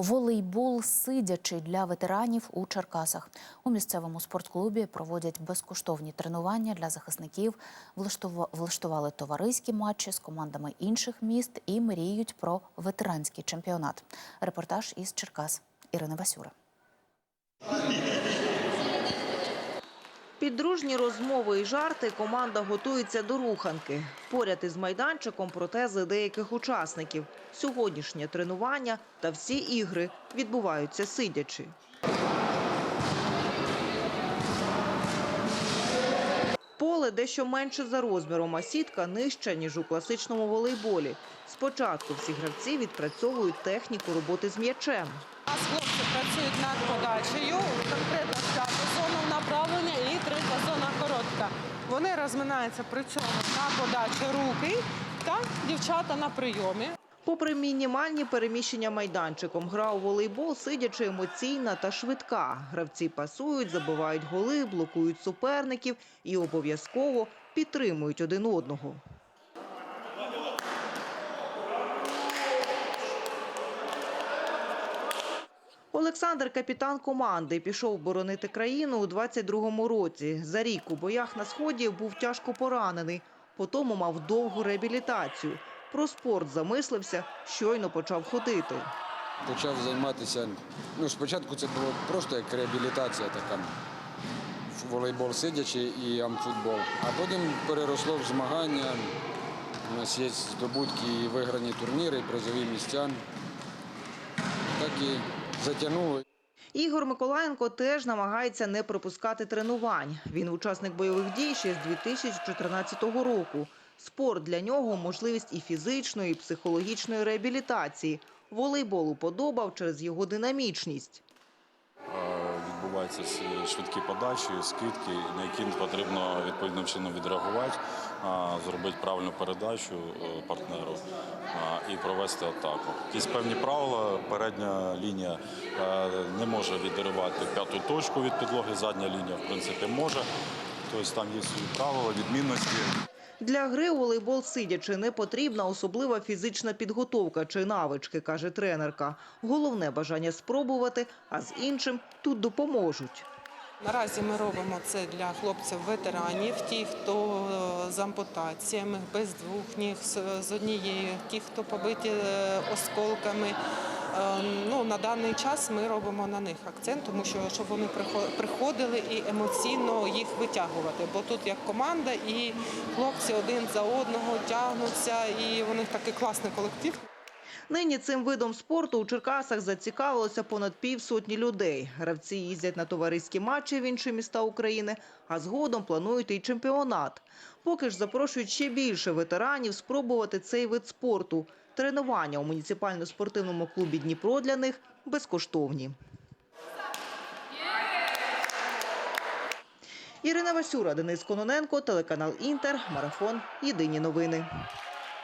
Волейбол сидячи для ветеранів у Черкасах. У місцевому спортклубі проводять безкоштовні тренування для захисників, влаштували товариські матчі з командами інших міст і мріють про ветеранський чемпіонат. Репортаж із Черкас Ірина Васюра. Під дружні розмови і жарти команда готується до руханки. Поряд із майданчиком протези деяких учасників. Сьогоднішнє тренування та всі ігри відбуваються сидячи. Поле дещо менше за розміром, а сітка нижча, ніж у класичному волейболі. Спочатку всі гравці відпрацьовують техніку роботи з м'ячем. У нас хлопці працюють над подачею, конкретно зона направлення і третя зона коротка. Вони розминаються при цьому на подачі руки та дівчата на прийомі. Попри мінімальні переміщення майданчиком, гра у волейбол сидячи емоційна та швидка. Гравці пасують, забивають голи, блокують суперників і обов'язково підтримують один одного. Олександр, капітан команди, пішов боронити країну у 22-му році. За рік у боях на сході був тяжко поранений. Потім мав довгу реабілітацію. Про спорт замислився, щойно почав ходити. Почав займатися. Ну, спочатку це було просто як реабілітація така. Волейбол сидячи і амфутбол. А потім переросло в змагання. У нас є здобутки і виграні турніри, і призові місця. Так і затягнуло. Ігор Миколаєнко теж намагається не пропускати тренувань. Він учасник бойових дій ще з 2014 року. Спорт для нього можливість і фізичної, і психологічної реабілітації. Волейбол уподобав через його динамічність. Відбуваються швидкі подачі, скидки, на які потрібно відповідним чином відреагувати, зробити правильну передачу е, партнеру і провести атаку. Якісь певні правила. Передня лінія е, не може відривати п'яту точку від підлоги, задня лінія, в принципі, може. Тобто там є свої правила, відмінності. Для гри у волейбол сидячи не потрібна особлива фізична підготовка чи навички, каже тренерка. Головне бажання спробувати, а з іншим тут допоможуть. Наразі ми робимо це для хлопців-ветеранів, ті, хто е, з ампутаціями, без двох ніг, з- однією, ті, хто побиті е, осколками. Е, Ну, на даний час ми робимо на них акцент, тому що щоб вони приходили і емоційно їх витягувати. Бо тут як команда, і хлопці один за одного тягнуться, і у них такий класний колектив. Нині цим видом спорту у Черкасах зацікавилося понад півсотні людей. Гравці їздять на товариські матчі в інші міста України, а згодом планують і чемпіонат. Поки ж запрошують ще більше ветеранів спробувати цей вид спорту. Тренування у муніципально-спортивному клубі Дніпро для них безкоштовні. Ірина Васюра, Денис Кононенко, телеканал Інтер, Марафон. Єдині новини.